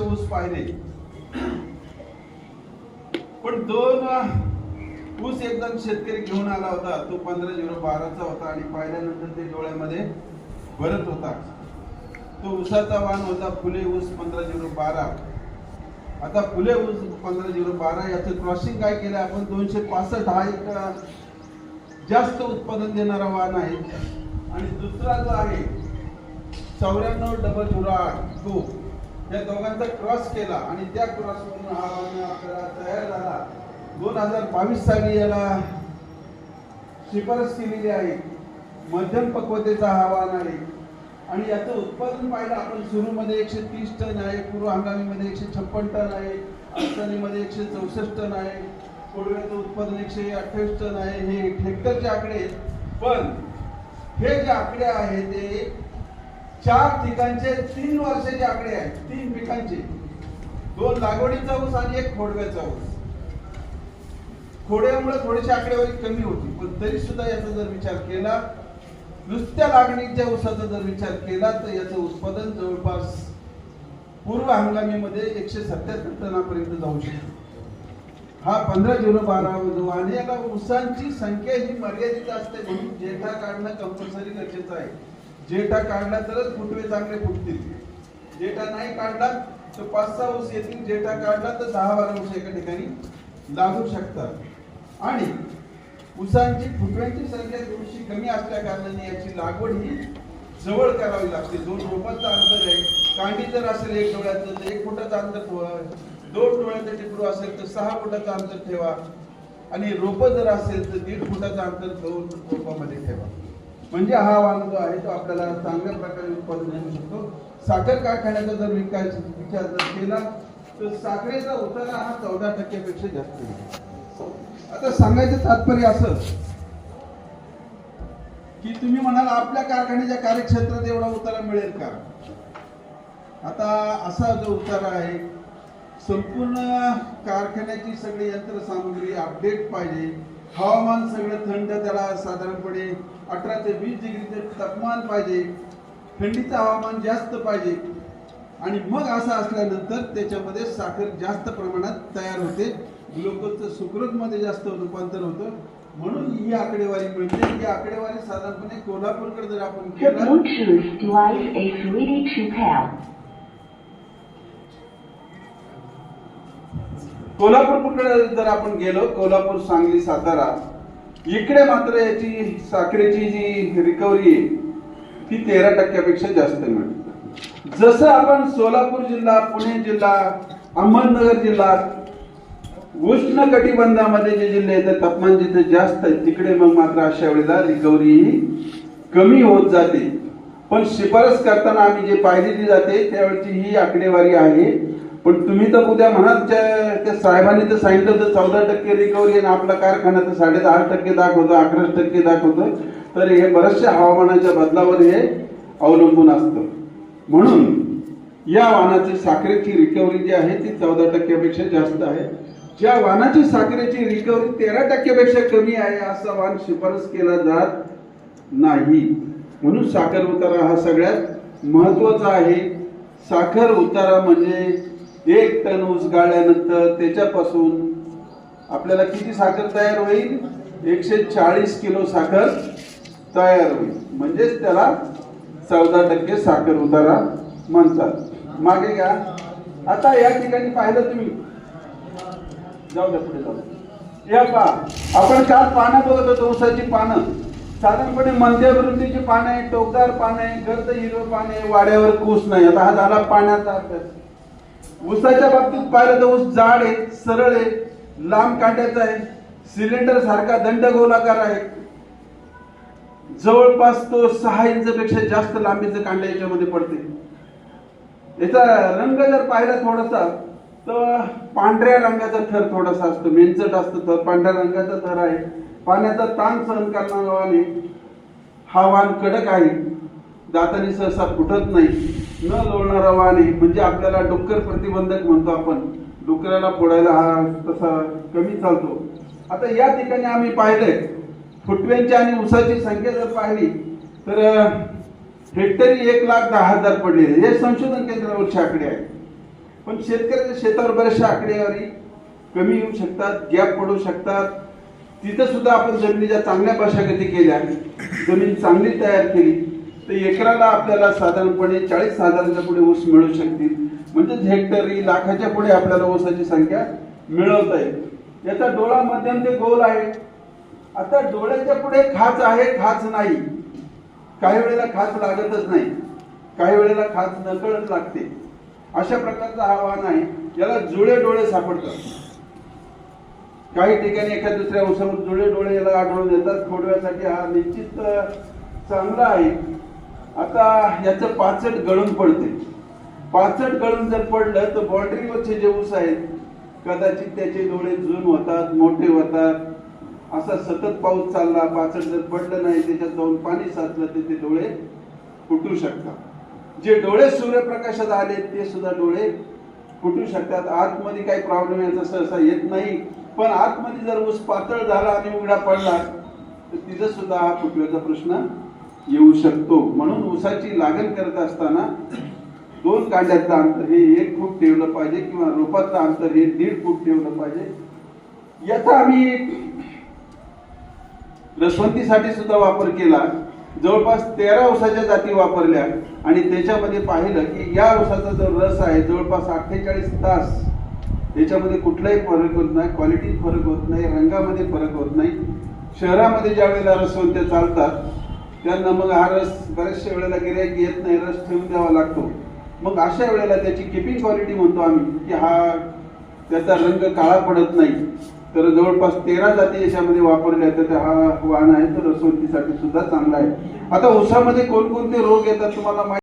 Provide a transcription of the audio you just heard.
ऊस पाहिले पण दोन ऊस एकदम शेतकरी घेऊन आला होता. तो पंधरा झिरो बाराचा होता आणि पाहिल्यानंतर ते डोळ्यामध्ये भरत होता. तो ऊसाचा वाण होता फुले ऊस पंधरा झिरो बारा. आता फुले ऊस पंधरा झिरो बारा याचं क्रॉसिंग काय केलं? आपण दोनशे पासष्ट हा एक जास्त उत्पादन देणारा वाण आहे. आणि दुसरा जो आहे चौऱ्याण्णव डबल झिरो आठ तो या दोघांचा क्रॉस केला आणि त्या क्रॉसवरून हा वाण आपल्याला तयार झाला. दोन हजार बावीस साली याला शिफारस केलेली आहे. मध्यम पक्वतेचा हा आहे. आणि याचं उत्पादन पाहिलं आपण सुरूमध्ये एकशे तीस टन आहे पूर्व हंगामीमध्ये एकशे छप्पन टन आहे अडचणीमध्ये एकशे चौसष्ट टन आहे. कोडव्याचं उत्पादन एकशे अठ्ठावीस टन आहे. हे हेक्टरचे आकडे आहेत. पण हे जे आकडे आहे ते चार ठिकाणचे तीन वर्षाचे आकडे आहेत. तीन पिकांचे. दोन लागवडीचा ऊस आणि एक खोडव्याचा ऊस. खोड्यामुळे थोडीशी आकडेवारी कमी होती पण तरी सुद्धा याचा जर विचार केला नुसत्या लागणीच्या ऊसाचा जर विचार केला तर याचं उत्पादन जवळपास पूर्व हंगामीमध्ये एकशे सत्याहत्तर टनापर्यंत जाऊ शकतो. हा पंधरा झिरो बारा जो आणि याला ऊसांची संख्या ही मर्यादित असते म्हणून जेठा काढणं कंपल्सरी गरजेचं आहे. जेठा काढला तरच फुटवे चांगले फुटतील. जेठा नाही काढला तर पाच सहा ऊस येतील. जेठा काढला तर दहा बारा ऊस एका ठिकाणी लागू शकतात. आणि ऊसांची फुटव्यांची संख्या थोडीशी कमी असल्या कारणाने याची लागवड ही जवळ करावी लागते. दोन रोपांचं अंतर आहे. कांडी जर असेल एक डोळ्याचं तर एक फुटाचं अंतर ठेवा. दोन डोळ्याचं टिपरू असेल तर सहा फुटाचं अंतर ठेवा. आणि रोपं जर असेल तर दीड फुटाचं अंतर दोन रोपामध्ये ठेवा. म्हणजे हा वाण जो आहे तो आपल्याला चांगल्या प्रकारे उत्पादन देऊ शकतो. साखर कारखान्याचा जर विकास विचार जर केला तर साखरेचा उतारा हा चौदा टक्क्यापेक्षा जास्त आहे. आता सांगायचं तात्पर्य असं की तुम्ही म्हणाल आपल्या कारखान्याच्या कार्यक्षेत्रात एवढा उतारा मिळेल का? आता असा जो उतारा आहे संपूर्ण कारखान्याची सगळी यंत्रसामुग्री अपडेट पाहिजे. हवामान सगळं थंड त्याला साधारणपणे अठरा ते वीस डिग्रीचे तापमान पाहिजे. थंडीचं हवामान जास्त पाहिजे. आणि मग असं असल्यानंतर त्याच्यामध्ये साखर जास्त प्रमाणात तयार होते. ग्लुकोजचं सुक्रोजमध्ये जास्त रूपांतर होतं. म्हणून ही आकडेवारी मिळते. ही आकडेवारी साधारणपणे कोल्हापूरकडे जर आपण कोल्हापूरकडे जर आपण गेलो कोल्हापूर सांगली सातारा इकडे मात्र याची साखरेची जी रिकव्हरी आहे ती तेरा टक्क्यापेक्षा जास्त मिळते. जसं आपण सोलापूर जिल्हा पुणे जिल्हा अहमदनगर जिल्हा उष्ण कटिबंधामध्ये जे जिल्हे आहेत तापमान जिथे जास्त आहे तिकडे मग मात्र अशा वेळेला रिकव्हरी ही कमी होत जाते. पण शिफारस करताना आम्ही जे पाहिलेली जाते त्यावेळची ही आकडेवारी आहे पण तुम्ही तर उद्या म्हणाल त्या साहेबांनी तर सांगितलं तर चौदा टक्के रिकव्हरी आणि आपला कारखाना तर साडे दहा टक्के दाखवतो अकरा टक्के दाखवतो तर हे बऱ्याचशा हवामानाच्या बदलावर हे अवलंबून असतं. म्हणून या वाहनाची साखरेची रिकव्हरी जी आहे ती चौदा टक्क्यापेक्षा जास्त आहे. ज्या वाहनाची साखरेची रिकव्हरी तेरा टक्क्यापेक्षा कमी आहे असा वाहन शिफारस केला जात नाही. म्हणून साखर उतारा हा सगळ्यात महत्त्वाचा आहे. साखर उतारा म्हणजे एक टन ऊस गाळल्यानंतर त्याच्यापासून आपल्याला किती साखर तयार होईल? एकशे चाळीस किलो साखर तयार होईल. म्हणजेच त्याला चौदा टक्के साखर उतारा म्हणतात. मागे घ्या. आता या ठिकाणी पाहिलं तुम्ही. जाऊ द्या पुढे जाऊ. या पहा. आपण काल पानं बघत होतो ऊसाची पानं. साधारणपणे मध्यवृत्तीची पानं आहे टोकदार पानं आहे गर्द हिरवं पाने आहे वाड्यावर कूस नाही. आता हा झाला पाण्याचा अभ्यास. ऊसाच्या बाबतीत पाहिलं तर ऊस जाड आहे सरळ आहे लांब कांड्याचा आहे सिलेंडर सारखा दंड गोलाकार आहे. जवळपास तो सहा इंच पेक्षा जास्त लांबीचं कांड्या याच्यामध्ये पडते. याचा रंग जर पाहिला थोडासा तर पांढऱ्या रंगाचा थर थोडासा असतो. मेंचट असतो थर पांढऱ्या रंगाचा थर आहे. पाण्याचा ताण सहन करणारा वाण आहे. हा वाण कडक आहे. दाताने सहसा फुटत नाही. न लोळणारा वाण आहे म्हणजे आपल्याला डुक्कर प्रतिबंधक म्हणतो आपण. डुकराला फोडायला हा तसा कमी चालतो. आता या ठिकाणी आम्ही पाहिलंय फुटव्यांची आणि उसाची संख्या जर पाहिली तर हेक्टरी एक लाख दहा हजार पडलेले हे संशोधन केंद्रावरचे आकडे आहे. पण शेतकऱ्याच्या शेतावर बऱ्याचशा आकडेवारी कमी येऊ शकतात गॅप पडू शकतात. तिथं सुद्धा आपण जमिनीच्या चांगल्या भाषागती केल्या. जमीन चांगली तयार केली. तर एकराला आपल्याला साधारणपणे चाळीस हजाराच्या पुढे ऊस मिळू शकतील. म्हणजेच हेक्टरी लाखाच्या पुढे आपल्याला ऊसाची संख्या मिळवता येईल. याचा डोळा मध्यम ते गोल आहे. आता डोळ्याच्या पुढे खाच आहे खाच नाही. काही वेळेला खाच लागतच नाही. काही वेळेला खाच नकळत लागते. अशा प्रकारचा आव्हान आहे. याला जुळे डोळे सापडतात. काही ठिकाणी एका दुसऱ्या उसावर जुळे डोळे याला आढळून येतात. खोडव्यासाठी हा निश्चित चांगला आहे. आता याचं पाचट गळून पडते पाचट गळून जर पडलं तर बॉर्डरीवरचे जे ऊस आहेत कदाचित त्याचे डोळे जुन होतात मोठे होतात. असा सतत पाऊस चालला पाचट जर पडलं नाही त्याच्यात जाऊन पाणी साचलं तर ते डोळे फुटू शकतात. जे डोळे सूर्यप्रकाशात आले ते सुद्धा डोळे फुटू शकतात. आतमध्ये काही प्रॉब्लेम याचा सहसा येत नाही. पण आतमध्ये जर ऊस पातळ झाला आणि उघडा पडला तर तिथं सुद्धा हा फुटव्याचा प्रश्न येऊ शकतो. म्हणून ऊसाची लागण करत असताना दोन कांड्यातलं अंतर हे एक फूट ठेवलं पाहिजे किंवा रोपाचं अंतर हे दीड फूट ठेवलं पाहिजे. याचा आम्ही रसवंतीसाठी सुद्धा वापर केला. जवळपास तेरा ऊसाच्या जाती वापरल्या आणि त्याच्यामध्ये पाहिलं की या ऊसाचा जो रस आहे जवळपास अठ्ठेचाळीस तास त्याच्यामध्ये कुठलाही फरक होत नाही क्वालिटीत फरक होत नाही रंगामध्ये फरक होत नाही. शहरामध्ये ज्या वेळेला रसवंत्या चालतात त्यांना मग हा रस बऱ्याचशा वेळेला गिऱ्हाईक येत नाही रस ठेवून द्यावा लागतो. मग अशा वेळेला त्याची किपिंग क्वालिटी म्हणतो आम्ही की हा त्याचा रंग काळा पडत नाही. तर जवळपास तेरा जाती याच्यामध्ये वापरल्या तर हा वाहन आहे तर रसवंतीसाठी सुद्धा चांगला आहे. आता उसामध्ये कोणकोणते रोग येतात तुम्हाला माहिती